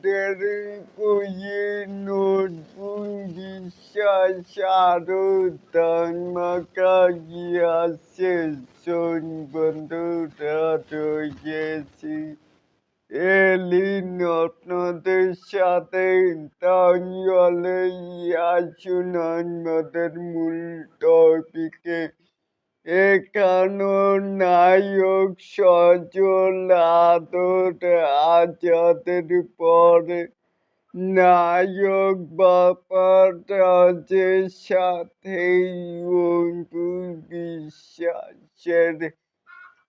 আমাদের পুঁজি নতুন বিশ্বাস আরও ধর্মকারী আছে শোন বন্ধুরা রয়েছি এলিন আপনাদের সাথে তাহলে আসুন আমাদের মূল টপিকে এখানো নায়ক সজল আদর আজাদের পরে নায়ক বাপারাজের সাথে অন্তু বিশ্বাসের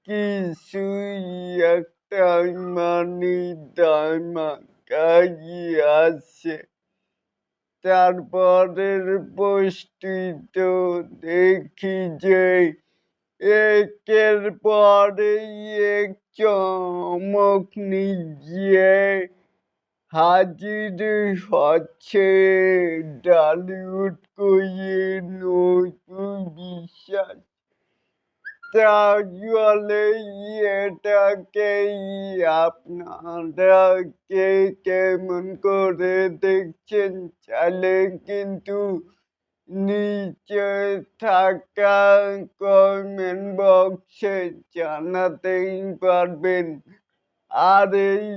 কিছুই একটা মানে ধামাকাই আছে। তারপরের পোস্টটি তো দেখি যে একের পরে এক চমক নিজে হাজির হচ্ছে। ডালিউড কইয়ে নতুন বিশ্বাস তাহলে এটাকেই আপনারা কে কেমন করে দেখছেন? চাইলে কিন্তু নিচে থাকা কমেন্ট বক্সে জানাতেই পারবেন। আর এই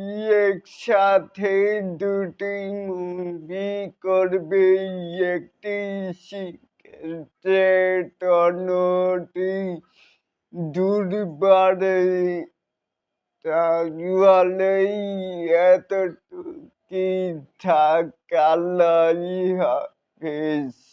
একসাথে দুটি মুভি করবে। একটি সিক্রেট অন্যটি দুর্বারে তাহলেই এতটুকি থাকালাই হাফেজ